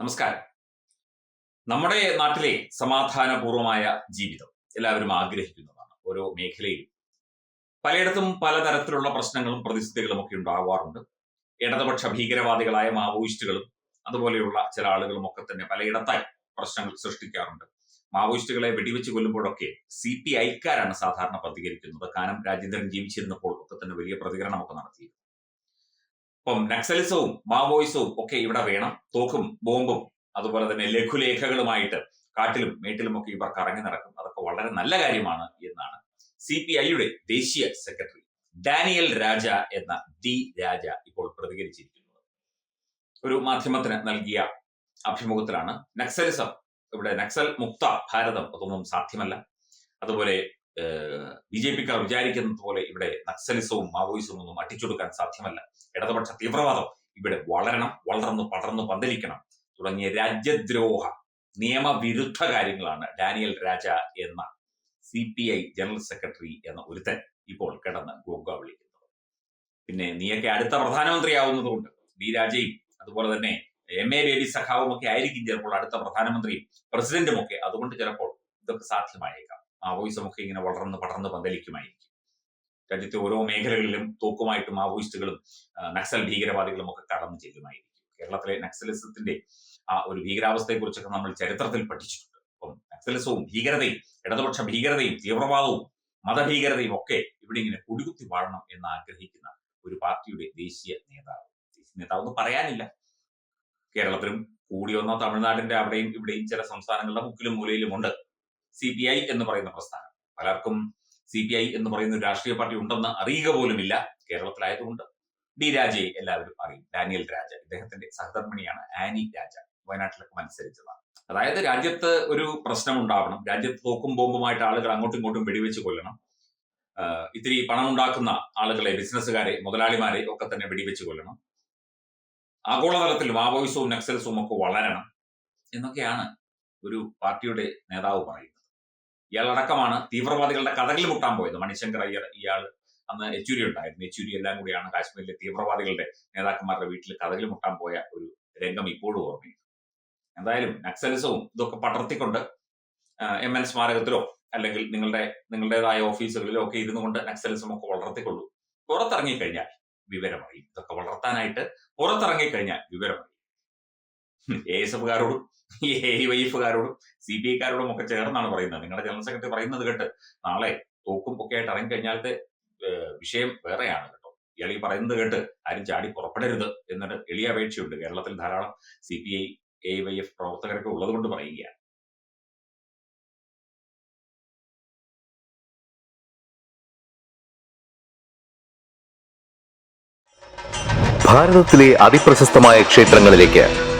നമസ്കാരം. നമ്മുടെ നാട്ടിലെ സമാധാനപൂർവമായ ജീവിതം എല്ലാവരും ആഗ്രഹിക്കുന്നതാണ്. ഓരോ മേഖലയിലും പലയിടത്തും പലതരത്തിലുള്ള പ്രശ്നങ്ങളും പ്രതിസന്ധികളും ഒക്കെ ഉണ്ടാവാറുണ്ട്. ഇടതുപക്ഷ ഭീകരവാദികളായ മാവോയിസ്റ്റുകളും അതുപോലെയുള്ള ചില ആളുകളും ഒക്കെ തന്നെ പലയിടത്തായി പ്രശ്നങ്ങൾ സൃഷ്ടിക്കാറുണ്ട്. മാവോയിസ്റ്റുകളെ വെടിവെച്ച് കൊല്ലുമ്പോഴൊക്കെ സി പി ഐക്കാരാണ് സാധാരണ പ്രതികരിക്കുന്നത്. കാനം രാജേന്ദ്രൻ ജീവിച്ചിരുന്നപ്പോൾ ഒക്കെ തന്നെ വലിയ പ്രതികരണമൊക്കെ നടത്തി അപ്പം നക്സലിസവും മാവോയിസവും ഒക്കെ ഇവിടെ വേണം. തോക്കും ബോംബും അതുപോലെ തന്നെ ലഘുലേഖകളുമായിട്ട് കാട്ടിലും മേട്ടിലും ഒക്കെ ഇവർ കറങ്ങി നടക്കും. അതൊക്കെ വളരെ നല്ല കാര്യമാണ് എന്നാണ് സി പി ഐയുടെ ദേശീയ സെക്രട്ടറി ഡാനിയൽ രാജ എന്ന ഡി രാജ ഇപ്പോൾ പ്രതികരിച്ചിരിക്കുന്നത്. ഒരു മാധ്യമത്തിന് നൽകിയ അഭിമുഖത്തിലാണ് നക്സലിസം. ഇവിടെ നക്സൽ മുക്ത ഭാരതം അതൊന്നും സാധ്യമല്ല. അതുപോലെ ബി ജെ പിക്കാർ വിചാരിക്കുന്നത് പോലെ ഇവിടെ നക്സലിസവും മാവോയിസവും ഒന്നും അട്ടിച്ചൊടുക്കാൻ സാധ്യമല്ല. ഇടതുപക്ഷ തീവ്രവാദം ഇവിടെ വളരണം വളർന്ന് പടർന്ന് പന്തലിക്കണം തുടങ്ങിയ രാജ്യദ്രോഹ നിയമവിരുദ്ധ കാര്യങ്ങളാണ് ഡാനിയൽ രാജ എന്ന C P I general secretary എന്ന ഒരുത്തൻ ഇപ്പോൾ കിടന്ന് ഗോഗ വിളിക്കുന്നത്. പിന്നെ നീയൊക്കെ അടുത്ത പ്രധാനമന്ത്രിയാവുന്നതുകൊണ്ട് ബി രാജയും അതുപോലെ തന്നെ എം എ ബേബി സഖാവും ഒക്കെ ആയിരിക്കും ചിലപ്പോൾ അടുത്ത പ്രധാനമന്ത്രിയും പ്രസിഡന്റും ഒക്കെ അതുകൊണ്ട് ചിലപ്പോൾ ഇതൊക്കെ സാധ്യമായേക്കാം. മാവോയിസം ഒക്കെ ഇങ്ങനെ വളർന്ന് പടർന്ന് പന്തലിക്കുമായിരിക്കും. രാജ്യത്തെ ഓരോ മേഖലകളിലും തോക്കുമായിട്ട് മാവോയിസ്റ്റുകളും നക്സൽ ഭീകരവാദികളും ഒക്കെ കടന്നു ചെല്ലുമായിരിക്കും. കേരളത്തിലെ നക്സലിസത്തിന്റെ ആ ഒരു ഭീകരാവസ്ഥയെക്കുറിച്ചൊക്കെ നമ്മൾ ചരിത്രത്തിൽ പഠിച്ചിട്ടുണ്ട്. അപ്പം നക്സലിസവും ഭീകരതയും ഇടതുപക്ഷ ഭീകരതയും തീവ്രവാദവും മതഭീകരതയും ഒക്കെ ഇവിടെ ഇങ്ങനെ കുടികുത്തി വാഴണം എന്ന് ആഗ്രഹിക്കുന്ന ഒരു പാർട്ടിയുടെ ദേശീയ നേതാവ്. ദേശീയ നേതാവ് എന്ന് പറയാനില്ല. കേരളത്തിലും കൂടി വന്ന തമിഴ്നാടിന്റെ അവിടെയും ഇവിടെയും ചില സംസ്ഥാനങ്ങളുടെ മുക്കിലും മൂലയിലും ഉണ്ട്. സി പി ഐ എന്ന് പറയുന്ന പ്രസ്ഥാനം. പലർക്കും സി പി ഐ എന്ന് പറയുന്ന ഒരു രാഷ്ട്രീയ പാർട്ടി ഉണ്ടെന്ന് അറിയുക പോലുമില്ല. കേരളത്തിലായതുകൊണ്ട് ഡി രാജയെ എല്ലാവരും അറിയും. ഡാനിയൽ രാജ ഇദ്ദേഹത്തിന്റെ സഹധർമ്മിണിയാണ് ആനി രാജ. വയനാട്ടിലൊക്കെ മത്സരിച്ചതാണ്. അതായത് രാജ്യത്ത് ഒരു പ്രശ്നം ഉണ്ടാവണം. രാജ്യത്ത് തോക്കും ബോംബുമായിട്ട് ആളുകൾ അങ്ങോട്ടും ഇങ്ങോട്ടും വെടിവെച്ച് കൊല്ലണം. ഇത്തിരി പണം ഉണ്ടാക്കുന്ന ആളുകളെ ബിസിനസ്സുകാരെ മുതലാളിമാരെ ഒക്കെ തന്നെ വെടിവെച്ച് കൊല്ലണം. ആഗോളതലത്തിൽ മാവോയിസവും നക്സൽസും ഒക്കെ വളരണം എന്നൊക്കെയാണ് ഒരു പാർട്ടിയുടെ നേതാവ് പറയുന്നത്. ഇയാളടക്കമാണ് തീവ്രവാദികളുടെ കഥകളിൽ മുട്ടാൻ പോയത്. മണിശങ്കർ അയ്യർ ഇയാൾ അന്ന് യെച്ചൂരി ഉണ്ടായിരുന്നു. യെച്ചൂരി എല്ലാം കൂടിയാണ് കാശ്മീരിലെ തീവ്രവാദികളുടെ നേതാക്കന്മാരുടെ വീട്ടിൽ കഥകളിൽ മുട്ടാൻ പോയ ഒരു രംഗം ഇപ്പോഴും ഓർമ്മയുണ്ട്. എന്തായാലും നക്സലിസവും ഇതൊക്കെ പടർത്തിക്കൊണ്ട് എം എൻ സ്മാരകത്തിലോ അല്ലെങ്കിൽ നിങ്ങളുടെ നിങ്ങളുടേതായ ഓഫീസുകളിലോ ഒക്കെ ഇരുന്നു കൊണ്ട് നക്സലിസം ഒക്കെ വളർത്തിക്കൊള്ളൂ. പുറത്തിറങ്ങി കഴിഞ്ഞാൽ വിവരമറിയും. ഇതൊക്കെ വളർത്താനായിട്ട് പുറത്തിറങ്ങി കഴിഞ്ഞാൽ വിവരമറിയും. എ എസ് എഫുകാരോടും എ വൈ എഫുകാരോടും സി പി ഐക്കാരോടും ഒക്കെ ചേർന്നാണ് പറയുന്നത്. നിങ്ങളുടെ ജനറൽ സെക്രട്ടറി പറയുന്നത് കേട്ട് നാളെ തോക്കും ഒക്കെ ആയിട്ട് ഇറങ്ങി കഴിഞ്ഞാലത്തെ വിഷയം വേറെയാണ് കേട്ടോ. ഇയാളീ ഈ പറയുന്നത് കേട്ട് ആരും ചാടി പുറപ്പെടരുത് എന്നൊരു എളിയ അപേക്ഷയുണ്ട്. കേരളത്തിൽ ധാരാളം C P I A Y F പ്രവർത്തകരൊക്കെ ഉള്ളത് കൊണ്ട് പറയുകയാണ്. ഭാരതത്തിലെ അതിപ്രശസ്തമായ ക്ഷേത്രങ്ങളിലേക്ക്